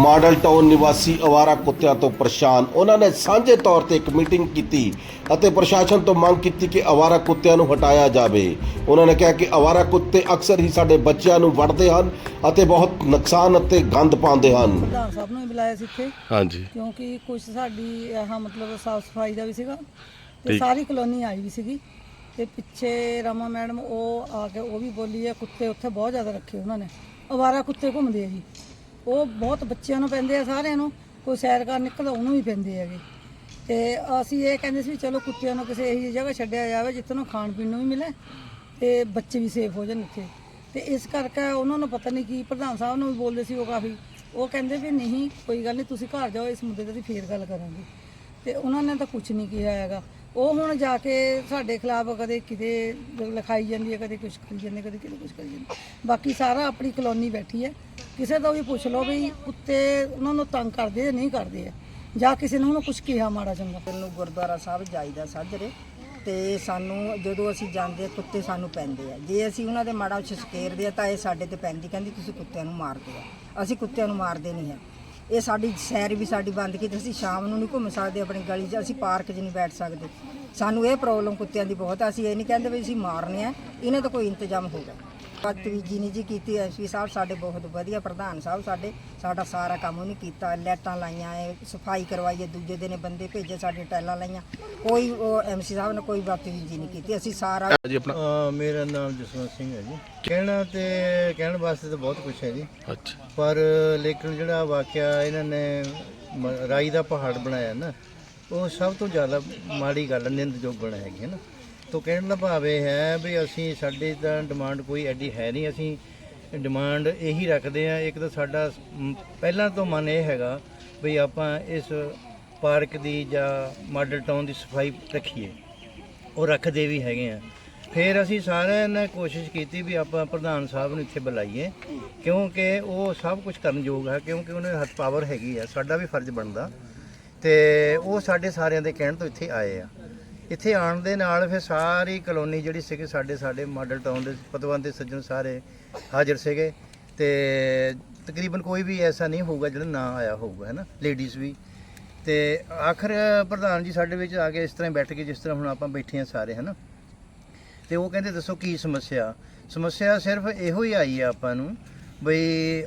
Model town ਨਿਵਾਸੀ ਅਵਾਰਾ ਕੁੱਤਿਆਂ ਤੋਂ ਪਰੇਸ਼ਾਨ। ਉਹਨਾਂ ਨੇ ਸਾਂਝੇ ਤੌਰ ਤੇ ਇੱਕ ਮੀਟਿੰਗ ਕੀਤੀ ਅਤੇ ਪ੍ਰਸ਼ਾਸਨ ਤੋਂ ਮੰਗ ਕੀਤੀ ਕਿ ਅਵਾਰਾ ਕੁੱਤਿਆਂ ਨੂੰ ਹਟਾਇਆ ਜਾਵੇ। ਉਹਨਾਂ ਨੇ ਕਿਹਾ ਕਿ ਅਵਾਰਾ ਕੁੱਤੇ ਅਕਸਰ ਹੀ ਸਾਡੇ ਬੱਚਿਆਂ ਨੂੰ ਵੱਢਦੇ ਹਨ ਅਤੇ ਬਹੁਤ ਨੁਕਸਾਨ ਅਤੇ ਗੰਦ ਪਾਉਂਦੇ ਹਨ। ਪ੍ਰਧਾਨ ਸਾਹਿਬ ਨੂੰ ਵੀ ਬੁਲਾਇਆ ਸੀ ਇੱਥੇ। ਹਾਂਜੀ। ਕਿਉਂਕਿ ਕੁਝ ਸਾਡੀ ਆਹ ਮਤਲਬ ਸਾਫ਼ ਸਫ਼ਾਈ ਦਾ ਵੀ ਸੀਗਾ ਤੇ ਠੀਕ। ਸਾਰੀ ਕਲੋਨੀ ਆਈ ਵੀ ਸੀਗੀ। ਤੇ ਪਿੱਛੇ ਰਮਾ ਮੈਡਮ ਉਹ ਆ ਕੇ ਉਹ ਵੀ ਬੋਲੀ ਹੈ ਕੁੱਤੇ ਉੱਥੇ ਬਹੁਤ ਜ਼ਿਆਦਾ ਰੱਖੇ ਉਹਨਾਂ ਨੇ। ਅਵਾਰਾ ਕੁੱਤੇ ਘੁੰਮਦੇ ਆ ਜੀ। ਉਹ ਬਹੁਤ ਬੱਚਿਆਂ ਨੂੰ ਪੈਂਦੇ ਆ, ਸਾਰਿਆਂ ਨੂੰ। ਕੋਈ ਸੈਰ ਕਰਨ ਨਿਕਲਦਾ, ਉਹਨੂੰ ਵੀ ਪੈਂਦੇ ਹੈਗੇ। ਤੇ ਅਸੀਂ ਇਹ ਕਹਿੰਦੇ ਸੀ ਵੀ ਚਲੋ ਕੁੱਤਿਆਂ ਨੂੰ ਕਿਸੇ ਇਹੋ ਜਿਹੀ ਜਗ੍ਹਾ ਛੱਡਿਆ ਜਾਵੇ, ਜਿੱਥੇ ਨੂੰ ਖਾਣ ਪੀਣ ਨੂੰ ਵੀ ਮਿਲੇ ਤੇ ਬੱਚੇ ਵੀ ਸੇਫ ਹੋ ਜਾਣ ਉੱਥੇ। ਤੇ ਇਸ ਕਰਕੇ ਉਹਨਾਂ ਨੂੰ ਪਤਾ ਨਹੀਂ ਕੀ ਪ੍ਰਧਾਨ ਸਾਹਿਬ ਨੂੰ ਵੀ ਬੋਲਦੇ ਸੀ ਉਹ ਕਾਫੀ। ਉਹ ਕਹਿੰਦੇ ਵੀ ਨਹੀਂ, ਕੋਈ ਗੱਲ ਨਹੀਂ, ਤੁਸੀਂ ਘਰ ਜਾਓ, ਇਸ ਮੁੱਦੇ ਤੇ ਅਸੀਂ ਫੇਰ ਗੱਲ ਕਰਾਂਗੇ। ਤੇ ਉਹਨਾਂ ਨੇ ਤਾਂ ਕੁਝ ਨਹੀਂ ਕਿਹਾ ਹੈਗਾ। ਉਹ ਹੁਣ ਜਾ ਕੇ ਸਾਡੇ ਖਿਲਾਫ ਕਦੇ ਕਿਤੇ ਲਿਖਾਈ ਜਾਂਦੀ ਹੈ, ਕਦੇ ਕੁਝ ਕਰੀ ਜਾਂਦੇ, ਕਦੇ ਕਿਤੇ ਕੁਝ ਕਰੀ ਜਾਂਦੇ। ਬਾਕੀ ਸਾਰਾ ਆਪਣੀ ਕਲੋਨੀ ਬੈਠੀ ਹੈ। ਕਿਸੇ ਤੋਂ ਵੀ ਪੁੱਛ ਲਓ ਵੀ ਕੁੱਤੇ ਉਹਨਾਂ ਨੂੰ ਤੰਗ ਕਰਦੇ ਆ, ਨਹੀਂ ਕਰਦੇ ਆ। ਜਾਂ ਕਿਸੇ ਨੇ ਉਹਨੂੰ ਕੁਝ ਕਿਹਾ ਮਾੜਾ ਚੰਗਾ। ਨੂੰ ਗੁਰਦੁਆਰਾ ਸਾਹਿਬ ਜਾਈਦਾ ਸਾਜਰੇ ਤੇ ਸਾਨੂੰ ਜਦੋਂ ਅਸੀਂ ਜਾਂਦੇ ਕੁੱਤੇ ਸਾਨੂੰ ਪੈਂਦੇ ਆ। ਜੇ ਅਸੀਂ ਉਹਨਾਂ ਦੇ ਮਾੜਾ ਉੱਚ ਸਕੇਰਦੇ ਆ, ਤਾਂ ਇਹ ਸਾਡੇ ਤੇ ਪੈਂਦੀ, ਕਹਿੰਦੀ ਤੁਸੀਂ ਕੁੱਤਿਆਂ ਨੂੰ ਮਾਰਦੇ ਆ। ਅਸੀਂ ਕੁੱਤਿਆਂ ਨੂੰ ਮਾਰਦੇ ਨਹੀਂ ਹੈ ਇਹ ਸਾਡੀ ਸੈਰ ਵੀ ਸਾਡੀ ਬੰਦ ਕੀਤੀ, ਅਸੀਂ ਸ਼ਾਮ ਨੂੰ ਨਹੀਂ ਘੁੰਮ ਸਕਦੇ, ਆਪਣੀ ਗਲੀ 'ਚ ਅਸੀਂ ਪਾਰਕ 'ਚ ਨਹੀਂ ਬੈਠ ਸਕਦੇ। ਸਾਨੂੰ ਇਹ ਪ੍ਰੋਬਲਮ ਕੁੱਤਿਆਂ ਦੀ ਬਹੁਤ ਆ, ਅਸੀਂ ਇਹ ਨਹੀਂ ਕਹਿੰਦੇ ਵੀ ਅਸੀਂ ਮਾਰਨੇ ਆ, ਇਹਨਾਂ ਦਾ ਕੋਈ ਇੰਤਜ਼ਾਮ ਹੋਊਗਾ ਬਦਤਮੀਜੀ ਨਹੀਂ ਜੀ ਕੀਤੀ ਐਸਪੀ ਸਾਹਿਬ ਸਾਡੇ ਬਹੁਤ ਵਧੀਆ ਪ੍ਰਧਾਨ ਸਾਹਿਬ ਸਾਡੇ ਸਾਡਾ ਸਾਰਾ ਕੰਮ ਉਹਨੇ ਕੀਤਾ ਲਾਈਟਾਂ ਲਾਈਆਂ ਹੈ ਸਫ਼ਾਈ ਕਰਵਾਈ ਹੈ ਦੂਜੇ ਦਿਨ ਬੰਦੇ ਭੇਜੇ ਸਾਡੇ ਟੈਲਾਂ ਲਾਈਆਂ ਕੋਈ ਉਹ ਐਮਸੀ ਸਾਹਿਬ ਨੇ ਕੋਈ ਬਦਤਮੀਜੀ ਨਹੀਂ ਕੀਤੀ ਅਸੀਂ ਸਾਰਾ ਜੀ ਆਪਣਾ ਮੇਰਾ ਨਾਮ ਜਸਵੰਤ ਸਿੰਘ ਹੈ ਜੀ। ਕਹਿਣਾ ਤੇ ਕਹਿਣ ਵਾਸਤੇ ਤਾਂ ਬਹੁਤ ਕੁਝ ਹੈ ਜੀ। ਅੱਛਾ। ਪਰ ਲੇਕਿਨ ਜਿਹੜਾ ਵਾਕਿਆ ਇਹਨਾਂ ਨੇ ਰਾਈ ਦਾ ਪਹਾੜ ਬਣਾਇਆ ਨਾ ਉਹ ਸਭ ਤੋਂ ਜ਼ਿਆਦਾ ਮਾੜੀ ਗੱਲ ਨਿੰਦਯੋਗਣ ਹੈਗੀ ਹੈ ਨਾ। ਤੋਂ ਕਹਿਣ ਦਾ ਭਾਵ ਇਹ ਹੈ ਵੀ ਅਸੀਂ ਸਾਡੇ ਤਾਂ ਡਿਮਾਂਡ ਕੋਈ ਐਡੀ ਹੈ ਨਹੀਂ, ਅਸੀਂ ਡਿਮਾਂਡ ਇਹੀ ਰੱਖਦੇ ਆ ਇੱਕ ਤਾਂ ਸਾਡਾ ਪਹਿਲਾਂ ਤੋਂ ਮਨ ਇਹ ਹੈਗਾ ਵੀ ਆਪਾਂ ਇਸ ਪਾਰਕ ਦੀ ਜਾਂ ਮਾਡਲ ਟਾਊਨ ਦੀ ਸਫ਼ਾਈ ਰੱਖੀਏ। ਉਹ ਰੱਖਦੇ ਵੀ ਹੈਗੇ ਆ। ਫਿਰ ਅਸੀਂ ਸਾਰਿਆਂ ਨੇ ਕੋਸ਼ਿਸ਼ ਕੀਤੀ ਵੀ ਆਪਾਂ ਪ੍ਰਧਾਨ ਸਾਹਿਬ ਨੂੰ ਇੱਥੇ ਬੁਲਾਈਏ, ਕਿਉਂਕਿ ਉਹ ਸਭ ਕੁਝ ਕਰਨ ਯੋਗ ਹੈ ਕਿਉਂਕਿ ਉਹਨੇ ਹੱਥ ਪਾਵਰ ਹੈਗੀ ਆ, ਸਾਡਾ ਵੀ ਫਰਜ਼ ਬਣਦਾ। ਤੇ ਉਹ ਸਾਡੇ ਸਾਰਿਆਂ ਦੇ ਕਹਿਣ ਤੋਂ ਇੱਥੇ ਆਏ ਆ। ਇੱਥੇ ਆਉਣ ਦੇ ਨਾਲ ਫਿਰ ਸਾਰੀ ਕਲੋਨੀ ਜਿਹੜੀ ਸੀਗੀ ਸਾਡੇ ਸਾਡੇ ਮਾਡਲ ਟਾਊਨ ਦੇ ਪਤਵੰਤ ਦੇ ਸੱਜਣ ਸਾਰੇ ਹਾਜ਼ਰ ਸੀਗੇ ਤੇ ਤਕਰੀਬਨ ਕੋਈ ਵੀ ਐਸਾ ਨਹੀਂ ਹੋਊਗਾ ਜਿਹੜਾ ਨਾ ਆਇਆ ਹੋਊਗਾ ਹੈ ਨਾ ਲੇਡੀਜ਼ ਵੀ। ਤੇ ਆਖਰ ਪ੍ਰਧਾਨ ਜੀ ਸਾਡੇ ਵਿੱਚ ਆ ਕੇ ਇਸ ਤਰ੍ਹਾਂ ਬੈਠ ਕੇ ਜਿਸ ਤਰ੍ਹਾਂ ਹੁਣ ਆਪਾਂ ਬੈਠੇ ਆ ਸਾਰੇ, ਹਨਾ? ਤੇ ਉਹ ਕਹਿੰਦੇ, ਦੱਸੋ ਕੀ ਸਮੱਸਿਆ? ਸਮੱਸਿਆ ਸਿਰਫ ਇਹੋ ਹੀ ਆਈ ਆ ਆਪਾਂ ਨੂੰ ਬਈ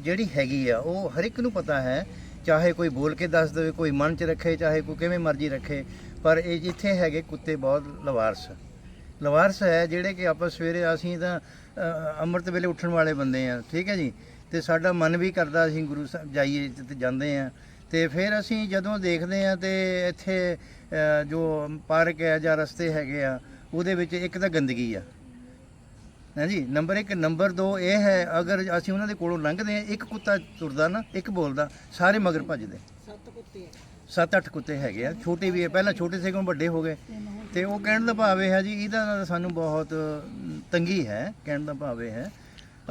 ਜਿਹੜੀ ਹੈਗੀ ਆ, ਉਹ ਹਰ ਇੱਕ ਨੂੰ ਪਤਾ ਹੈ ਚਾਹੇ ਕੋਈ ਬੋਲ ਕੇ ਦੱਸ ਦੇਵੇ, ਕੋਈ ਮਨ 'ਚ ਰੱਖੇ, ਚਾਹੇ ਕੋਈ ਕਿਵੇਂ ਮਰਜ਼ੀ ਰੱਖੇ, ਪਰ ਇਹ ਜਿੱਥੇ ਹੈਗੇ ਕੁੱਤੇ ਬਹੁਤ ਲਵਾਰਸ ਲਵਾਰਸ ਹੈ ਜਿਹੜੇ ਕਿ ਆਪਾਂ ਸਵੇਰੇ ਅਸੀਂ ਤਾਂ ਅੰਮ੍ਰਿਤ ਵੇਲੇ ਉੱਠਣ ਵਾਲੇ ਬੰਦੇ ਆ, ਠੀਕ ਹੈ ਜੀ? ਤੇ ਸਾਡਾ ਮਨ ਵੀ ਕਰਦਾ ਅਸੀਂ ਗੁਰੂ ਸਾਹਿਬ ਜਾਈਏ ਤੇ ਜਾਂਦੇ ਆ। ਤੇ ਫਿਰ ਅਸੀਂ ਜਦੋਂ ਦੇਖਦੇ ਆ ਤੇ ਇੱਥੇ ਜੋ ਪਾਰਕ ਹੈ ਜਾਂ ਰਸਤੇ ਹੈਗੇ ਆ, ਉਹਦੇ ਵਿੱਚ ਇੱਕ ਤਾਂ ਗੰਦਗੀ ਆ। ਹਾਂਜੀ ਨੰਬਰ 1 ਨੰਬਰ 2 ਇਹ ਹੈ ਅਗਰ ਅਸੀਂ ਉਹਨਾਂ ਦੇ ਕੋਲੋਂ ਲੰਘਦੇ ਆ ਇੱਕ ਕੁੱਤਾ ਤੁਰਦਾ ਨਾ ਇੱਕ ਬੋਲਦਾ ਸਾਰੇ ਮਗਰ ਭੱਜਦੇ। ਸੱਤ ਅੱਠ ਕੁੱਤੇ ਹੈਗੇ ਆ। ਛੋਟੇ ਵੀ ਹੈ ਪਹਿਲਾਂ ਛੋਟੇ ਸੀ ਹੁਣ ਵੱਡੇ ਹੋ ਗਏ। ਤੇ ਉਹ ਕਹਿਣ ਦਾ ਭਾਵ ਇਹ ਹੈ ਜੀ ਇਹਦਾ ਨਾਲ ਸਾਨੂੰ ਬਹੁਤ ਤੰਗੀ ਹੈ ਕਹਿਣ ਦਾ ਭਾਵ ਇਹ ਹੈ।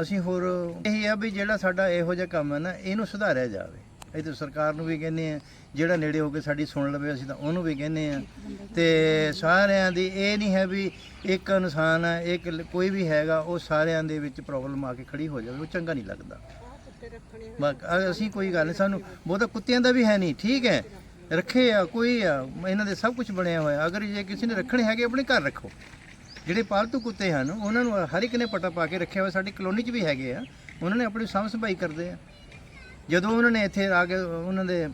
ਅਸੀਂ ਹੋਰ ਇਹ ਆ ਵੀ ਜਿਹੜਾ ਸਾਡਾ ਇਹੋ ਜਿਹਾ ਕੰਮ ਹੈ ਨਾ ਇਹਨੂੰ ਸੁਧਾਰਿਆ ਜਾਵੇ। ਇਹ ਤਾਂ ਸਰਕਾਰ ਨੂੰ ਵੀ ਕਹਿੰਦੇ ਆ ਜਿਹੜਾ ਨੇੜੇ ਹੋ ਕੇ ਸਾਡੀ ਸੁਣ ਲਵੇ ਅਸੀਂ ਤਾਂ ਉਹਨੂੰ ਵੀ ਕਹਿੰਦੇ ਆ ਤੇ ਸਾਰਿਆਂ ਦੀ ਇਹ ਨਹੀਂ ਹੈ ਵੀ ਇੱਕ ਇਨਸਾਨ ਹੈ ਇੱਕ ਕੋਈ ਵੀ ਹੈਗਾ ਉਹ ਸਾਰਿਆਂ ਦੇ ਵਿੱਚ ਪ੍ਰੋਬਲਮ ਆ ਕੇ ਖੜੀ ਹੋ ਜਾਵੇ ਉਹ ਚੰਗਾ ਨਹੀਂ ਲੱਗਦਾ। ਅਸੀਂ ਕੋਈ ਗੱਲ ਨਹੀਂ ਸਾਨੂੰ ਬਹੁਤਾ ਕੁੱਤਿਆਂ ਦਾ ਵੀ ਹੈ ਨਹੀਂ ਠੀਕ ਹੈ। ਰੱਖੇ ਆ ਕੋਈ ਆ ਇਹਨਾਂ ਦੇ ਸਭ ਕੁਝ ਬਣਿਆ ਹੋਇਆ। ਅਗਰ ਜੇ ਕਿਸੇ ਨੇ ਰੱਖਣੇ ਹੈਗੇ ਆਪਣੇ ਘਰ ਰੱਖੋ। ਜਿਹੜੇ ਪਾਲਤੂ ਕੁੱਤੇ ਹਨ ਉਹਨਾਂ ਨੂੰ ਹਰ ਇੱਕ ਨੇ ਪਟਾ ਪਾ ਕੇ ਰੱਖਿਆ ਹੋਇਆ ਸਾਡੀ ਕਲੋਨੀ 'ਚ ਵੀ ਹੈਗੇ ਆ। ਉਹਨਾਂ ਨੇ ਆਪਣੀ ਸਾਂਭ ਸੰਭਾਈ ਕਰਦੇ ਆ। ਜਦੋਂ ਉਹਨਾਂ ਨੇ ਇੱਥੇ ਆ ਕੇ ਉਹਨਾਂ ਦੇ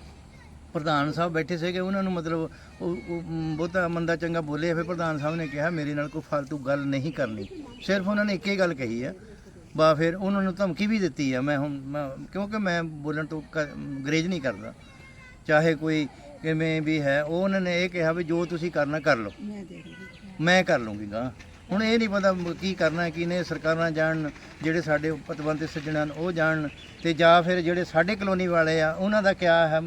ਪ੍ਰਧਾਨ ਸਾਹਿਬ ਬੈਠੇ ਸੀਗੇ ਉਹਨਾਂ ਨੂੰ ਮਤਲਬ ਉਹ ਬਹੁਤਾ ਮੰਦਾ ਚੰਗਾ ਬੋਲੇ ਫਿਰ ਪ੍ਰਧਾਨ ਸਾਹਿਬ ਨੇ ਕਿਹਾ ਮੇਰੇ ਨਾਲ ਕੋਈ ਫालतू ਗੱਲ ਨਹੀਂ ਕਰਨੀ। ਸਿਰਫ ਉਹਨਾਂ ਨੇ ਇੱਕ ਗੱਲ ਕਹੀ ਆ ਬਾ ਫਿਰ ਉਹਨਾਂ ਨੂੰ ਧਮਕੀ ਵੀ ਦਿੱਤੀ ਆ ਮੈਂ ਹੁਣ ਮੈਂ- ਕਿਉਂਕਿ ਮੈਂ ਬੋਲਣ ਤੋਂ ਗਰੇਜ ਨਹੀਂ ਕਰਦਾ। ਚਾਹੇ ਕੋਈ ਕਿਵੇਂ ਵੀ ਹੈ ਉਹ ਉਹਨਾਂ ਨੇ ਇਹ ਕਿਹਾ ਵੀ ਜੋ ਤੁਸੀਂ ਕਰਨਾ ਕਰ ਲਓ। ਮੈਂ ਕਰ ਲੂੰਗੀ ਗਾ ਹੁਣ ਇਹ ਨਹੀਂ ਪਤਾ ਕੀ ਕਰਨਾ ਕੀ ਨੇ ਸਰਕਾਰਾਂ ਜਾਣ ਜਿਹੜੇ ਸਾਡੇ ਪਤਵੰਤ ਸੱਜਣ ਹਨ ਉਹ ਜਾਣ ਤੇ ਜਾਂ ਫਿਰ ਜਿਹੜੇ ਸਾਡੇ ਕਲੋਨੀ ਵਾਲੇ ਆ ਉਹਨਾਂ ਦਾ ਕੀ ਹੈ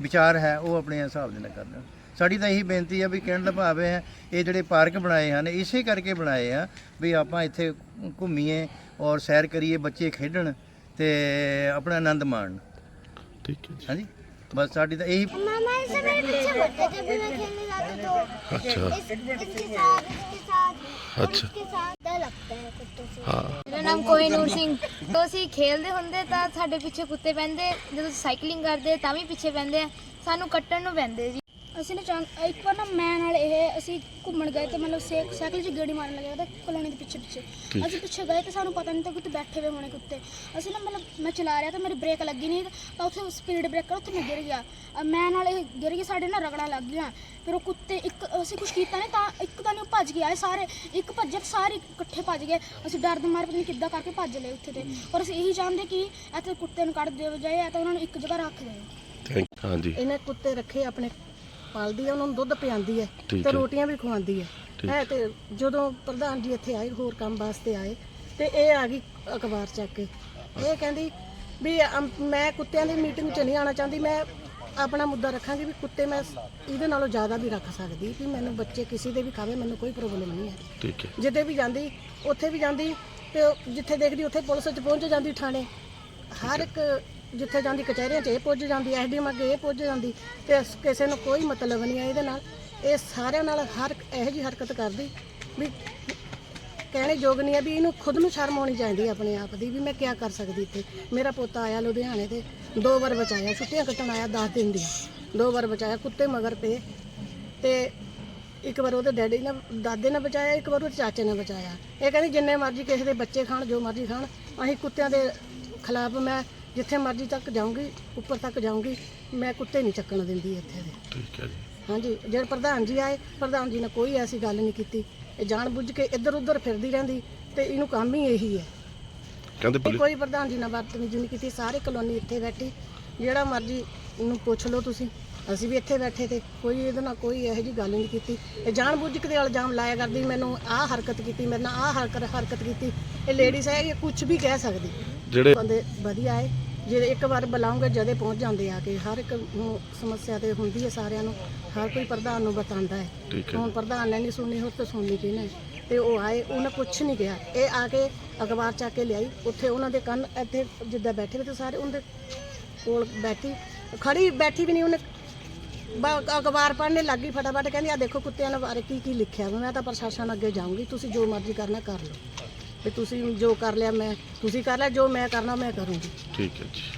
ਵਿਚਾਰ ਹੈ ਉਹ ਆਪਣੇ ਹਿਸਾਬ ਦੇ ਨਾਲ ਕਰਨ ਸਾਡੀ ਤਾਂ ਇਹੀ ਬੇਨਤੀ ਆ ਵੀ ਕਹਿਣ ਦਾ ਭਾਵੇਂ ਹੈ ਇਹ ਜਿਹੜੇ ਪਾਰਕ ਬਣਾਏ ਹਨ ਇਸੇ ਕਰਕੇ ਬਣਾਏ ਆ ਵੀ ਆਪਾਂ ਇੱਥੇ ਘੁੰਮੀਏ ਔਰ ਸੈਰ ਕਰੀਏ ਬੱਚੇ ਖੇਡਣ ਤੇ ਆਪਣਾ ਆਨੰਦ ਮਾਣ ਠੀਕ ਹੈ ਜੀ। ਹਾਂਜੀ? ਬਸ ਸਾਡੀ ਤਾਂ ਇਹੀ ਮਾਮਾ ਇਸ ਮੇਰੇ ਪਿੱਛੇ ਬੱਚੇ ਜਦ ਮੈਂ ਖੇਡਣ ਜਾਂਦਾ ਅੱਛਾ। तो अच्छा इस, इसके साथ इसके साथ और अच्छा। इसके साथ लगता है कुत्तों से ਹਾਂ ਮੇਰਾ ਨਾਮ ਕੋਹੀਨੂਰ ਸਿੰਘ ਜਦੋਂ ਅਸੀਂ ਖੇਲਦੇ ਹੁੰਦੇ ਤਾਂ ਸਾਡੇ ਪਿੱਛੇ ਕੁੱਤੇ ਪੈਂਦੇ ਜਦੋਂ ਸਾਈਕਲਿੰਗ ਕਰਦੇ ਤਾਂ ਵੀ ਪਿੱਛੇ ਪੈਂਦੇ ਆ ਸਾਨੂੰ ਕੱਟਣ ਨੂੰ ਪੈਂਦੇ ਜੀ ਅਸੀਂ ਨਾ ਚਾਂ- ਇੱਕ ਵਾਰ ਨਾ ਮੈਂ ਨਾਲ ਇਹ ਅਸੀਂ ਘੁੰਮਣ ਗਏ ਤੇ ਮਤਲਬ ਸਾਈਕਲ 'ਚ ਗੇੜੀ ਮਾਰਨ ਲੱਗੇ ਤਾਂ ਕਲੋਨੀ ਦੇ ਪਿੱਛੇ ਪਿੱਛੇ। ਅਸੀਂ ਪਿੱਛੇ ਗਏ ਤੇ ਸਾਨੂੰ ਪਤਾ ਨਹੀਂ ਤਾਂ ਕਿਤੇ ਬੈਠੇ ਹੋਏ ਹੋਣੇ ਕੁੱਤੇ। ਅਸੀਂ ਨਾ ਮਤਲਬ ਮੈਂ ਚਲਾ ਰਿਹਾ ਤਾਂ ਮੇਰੀ ਬ੍ਰੇਕ ਲੱਗੀ ਨਹੀਂ ਤਾਂ ਉੱਥੇ ਸਪੀਡ ਬ੍ਰੇਕਰ ਉੱਥੇ ਮੈਂ ਗਿਰ ਗਿਆ। ਅਹ ਮੈਂ ਨਾਲ ਇਹ ਗਿਰ ਗਈ ਸਾਡੇ ਨਾਲ ਰਗੜਾਂ ਲੱਗ ਗਈਆਂ। ਫਿਰ ਉਹ ਕੁੱਤੇ ਇੱਕ ਅਸੀਂ ਕੁਝ ਕੀਤਾ ਨਹੀਂ ਤਾਂ ਇੱਕ ਤਾਂ ਨਹੀਂ ਉਹ ਭੱਜ ਗਿਆ ਸਾਰੇ ਇੱਕ ਭੱਜੇ ਤੇ ਸਾਰੇ ਇਕੱਠੇ ਭੱਜ ਗਏ। ਅਸੀਂ ਡਰ ਦੇ ਮਾਰੇ ਪਤਾ ਨਹੀਂ ਕਿੱਦਾਂ ਕਰਕੇ ਭੱਜ ਲਏ ਉੱਥੇ ਤੇ। ਪਰ ਅਸੀਂ ਇਹੀ ਚਾਹੁੰਦੇ ਕਿ ਇੱਥੇ ਕੁੱਤੇ ਨੂੰ ਕੱਢ ਦਿਓ ਬਜਾਏ ਜਾਂ ਤਾਂ ਉਹਨਾਂ ਨੂੰ ਇੱਕ ਜਗ੍ਹਾ ਰੱਖ ਦਿਓ ਥੈਂਕ ਹਾਂਜੀ। ਇਹਨੇ ਕੁੱਤੇ ਰੱਖੇ ਆਪਣੇ ਪਾਲਦੀ ਹੈ ਉਹਨਾਂ ਨੂੰ ਦੁੱਧ ਪਿਆਉਂਦੀ ਹੈ ਠੀਕ ਤੇ ਹੈ। ਰੋਟੀਆਂ ਵੀ ਖਵਾਉਂਦੀ ਹੈ। ਹੈ। ਤੇ ਜਦੋਂ ਪ੍ਰਧਾਨ ਜੀ ਇੱਥੇ ਆਏ ਹੋਰ ਕੰਮ ਵਾਸਤੇ ਆਏ ਤੇ ਇਹ ਆ ਗਈ ਅਖਬਾਰ ਚੱਕ ਕੇ। ਇਹ ਕਹਿੰਦੀ ਵੀ ਅਮ, ਮੈਂ ਕੁੱਤਿਆਂ ਦੀ ਮੀਟਿੰਗ 'ਚ ਨਹੀਂ ਆਉਣਾ ਚਾਹੁੰਦੀ ਮੈਂ ਆਪਣਾ ਮੁੱਦਾ ਰੱਖਾਂਗੀ ਵੀ ਕੁੱਤੇ ਮੈਂ ਇਹਦੇ ਨਾਲੋਂ ਜ਼ਿਆਦਾ ਵੀ ਰੱਖ ਸਕਦੀ ਵੀ ਮੈਨੂੰ ਬੱਚੇ ਕਿਸੇ ਦੇ ਵੀ ਖਾਵੇ ਮੈਨੂੰ ਕੋਈ ਪ੍ਰੋਬਲਮ ਨਹੀਂ ਹੈ। ਠੀਕ ਹੈ। ਜਿੱਦੇ ਵੀ ਜਾਂਦੀ ਉੱਥੇ ਵੀ ਜਾਂਦੀ ਤੇ ਉਹ ਜਿੱਥੇ ਦੇਖਦੀ ਉੱਥੇ ਪੁਲਿਸ 'ਚ ਪਹੁੰਚ ਜਾਂਦੀ ਥਾਣੇ। ਹਰ ਇੱਕ ਜਿੱਥੇ ਜਾਂਦੀ ਕਚਹਿਰੀਆਂ 'ਚ ਇਹ ਪੁੱਜ ਜਾਂਦੀ ਐਸਡੀਐਮ ਅੱਗੇ ਇਹ ਪੁੱਜ ਜਾਂਦੀ, ਤੇ ਇਸ- ਕਿਸੇ ਨੂੰ ਕੋਈ ਮਤਲਬ ਨਹੀਂ ਹੈ ਇਹਦੇ ਨਾਲ। ਇਹ ਸਾਰਿਆਂ ਨਾਲ ਹਰ ਇਹੋ ਜਿਹੀ ਹਰਕਤ ਕਰਦੀ ਵੀ ਕਹਿਣੇ ਯੋਗ ਨਹੀਂ ਹੈ ਵੀ ਇਹਨੂੰ ਖੁਦ ਨੂੰ ਸ਼ਰਮ ਆਉਣੀ ਚਾਹੀਦੀ ਹੈ ਆਪਣੇ ਆਪ ਦੀ ਵੀ ਮੈਂ ਕੀ ਕਰ ਸਕਦੀ ਇੱਥੇ। ਮੇਰਾ ਪੋਤਾ ਆਇਆ ਲੁਧਿਆਣੇ ਤੇ, ਦੋ ਵਾਰ ਬਚਾਇਆ, ਛੁੱਟੀਆਂ ਕੱਟਣ ਆਇਆ 10 ਦਿਨ ਦੀ ਦੋ ਵਾਰ ਬਚਾਇਆ, ਕੁੱਤੇ ਮਗਰ ਪਏ। ਤੇ ਇੱਕ ਵਾਰ ਉਹਦੇ ਡੈਡੀ ਨੇ ਦਾਦੇ ਨੇ ਬਚਾਇਆ, ਇੱਕ ਵਾਰ ਉਹਦੇ ਚਾਚੇ ਨੇ ਬਚਾਇਆ। ਇਹ ਕਹਿੰਦੀ ਜਿੰਨੇ ਮਰਜ਼ੀ ਕਿਸੇ ਦੇ ਬੱਚੇ ਖਾਣ, ਜੋ ਮਰਜ਼ੀ ਖਾਣ, ਅਸੀਂ ਕੁੱਤਿਆਂ ਦੇ ਖਿਲਾਫ ਮੈਂ ਜਿੱਥੇ ਮਰਜ਼ੀ ਤੱਕ ਜਾਊਂਗੀ ਉੱਪਰ ਤੱਕ ਜਾਊਂਗੀ ਮੈਂ ਕੁੱਤੇ ਨਹੀਂ ਚੱਕਣ ਦਿੰਦੀ ਇੱਥੇ ਦੇ। ਠੀਕ ਹੈ ਜੀ। ਹਾਂਜੀ ਜਿਹੜੇ ਪ੍ਰਧਾਨ ਜੀ ਆਏ ਪ੍ਰਧਾਨ ਜੀ ਨੇ ਕੋਈ ਐਸੀ ਗੱਲ ਨਹੀਂ ਕੀਤੀ। ਇਹ ਜਾਣ ਬੁੱਝ ਕੇ ਇੱਧਰ ਉੱਧਰ ਫਿਰਦੀ ਰਹਿੰਦੀ ਤੇ ਇਹਨੂੰ ਕੰਮ ਹੀ ਇਹੀ ਹੈ। ਕਹਿੰਦੇ ਇਹ ਪੁਲਿਸ ਕੋਈ ਪ੍ਰਧਾਨ ਜੀ ਨਾਲ ਬਦਤਮੀਜ਼ੀ ਨਹੀਂ ਕੀਤੀ ਸਾਰੇ ਕਲੋਨੀ ਇੱਥੇ ਬੈਠੀ। ਜਿਹੜਾ ਮਰਜ਼ੀ ਨੂੰ ਪੁੱਛ ਲਓ ਤੁਸੀਂ ਅਸੀਂ ਵੀ ਇੱਥੇ ਬੈਠੇ ਤੇ ਕੋਈ ਇਹਦੇ ਨਾਲ ਕੋਈ ਇਹੋ ਜਿਹੀ ਗੱਲ ਨਹੀਂ ਕੀਤੀ। ਇਹ ਜਾਣ ਬੁੱਝ ਕੇ ਦੇ ਇਲਜ਼ਾਮ ਲਾਇਆ ਕਰਦੀ ਮੈਨੂੰ ਆਹ ਹਰਕਤ ਕੀਤੀ ਮੇਰੇ ਨਾਲ ਆਹ ਹਰਕਤ ਹਰਕਤ ਕੀਤੀ। ਇਹ ਲੇਡੀਜ਼ ਹੈ ਇਹ ਕੁਝ ਵੀ ਕਹਿ ਸਕਦੀ। ਜਿਹੜੇ ਬੰਦੇ ਵਧੀਆ ਹੈ ਜੇ ਇੱਕ ਵਾਰ ਬੁਲਾਉਂਗੇ ਜਦੇ ਪਹੁੰਚ ਜਾਂਦੇ ਆ ਕਿ। ਹਰ ਇੱਕ ਨੂੰ ਸਮੱਸਿਆ ਤੇ ਹੁੰਦੀ ਹੈ ਸਾਰਿਆਂ ਨੂੰ। ਹਰ ਕੋਈ ਪ੍ਰਧਾਨ ਨੂੰ ਬਤਾਉਂਦਾ ਹੈ। ਠੀਕ ਹੈ। ਹੁਣ ਪ੍ਰਧਾਨ ਨੇ ਨਹੀਂ ਸੁਣਨੀ ਹੋਰ ਤਾਂ ਸੁਣਨੀ ਕਿਹਨੇ? ਤੇ ਉਹ ਆਏ ਉਹਨੇ ਕੁਝ ਨਹੀਂ ਕਿਹਾ ਇਹ ਆ ਕੇ ਅਖਬਾਰ ਚੱਕ ਕੇ ਲਿਆਈ। ਉੱਥੇ ਉਹਨਾਂ ਦੇ ਕੰਨ ਇੱਥੇ ਜਿੱਦਾਂ ਬੈਠੇ ਹੋਏ ਤੇ ਸਾਰੇ ਉਹਦੇ ਕੋਲ ਬੈਠੀ। ਖੜੀ ਬੈਠੀ ਵੀ ਨਹੀਂ ਉਹਨੇ। ਬ- ਅਖਬਾਰ ਪੜ੍ਹਨੇ ਲੱਗੀ ਫਟਾਫਟ। ਕਹਿੰਦੀ ਆ ਦੇਖੋ ਕੁੱਤਿਆਂ ਦੇ ਬਾਰੇ ਕੀ ਕੀ ਲਿਖਿਆ ਵਾ। ਮੈਂ ਤਾਂ ਪ੍ਰਸ਼ਾਸਨ ਅੱਗੇ ਜਾਊਂਗੀ। ਤੁਸੀਂ ਜੋ ਮਰਜ਼ੀ ਕਰਨਾ ਕਰ ਲਓ। ਤੇ ਤੁਸੀਂ ਜੋ ਕਰ ਲਿਆ ਮੈਂ ਤੁਸੀਂ ਕਰ ਲਿਆ, ਜੋ ਮੈਂ ਕਰਨਾ, ਮੈਂ ਕਰੂੰਗੀ। ਠੀਕ ਹੈ ਜੀ।